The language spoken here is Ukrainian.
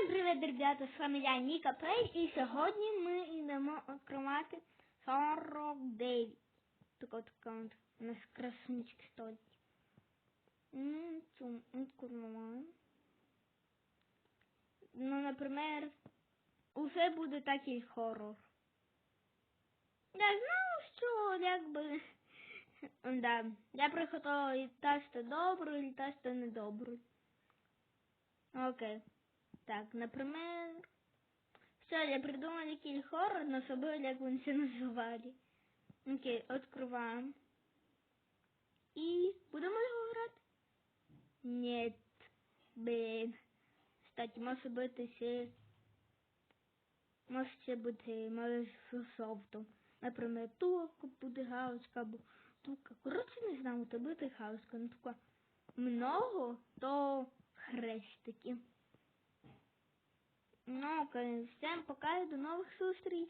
Всем привет, ребята, с вами я, Ніка Плей, і сьогодні ми йдемо відкривати 49. Так от аккаунт у нас красунчик стоїть. Цум, відкриваємо. Ну, наприклад, усе буде такий хорор. Я знаю, що якби... Да, я приготувала і тесто добру, і тесто недобру. Окей. Так, например... Все, я придумал який хоррор, но забыл, як вони це називали. Окей, открываем. І будемо його грати? Нет. Блин. Кстати, може бути ще... Може ще бути, з софтом. Наприклад, тука буде галочка, або тука. Коротше, не знаю, то буде галочка. Ну, така много, то хрестики. Ну, всем пока и до новых встреч.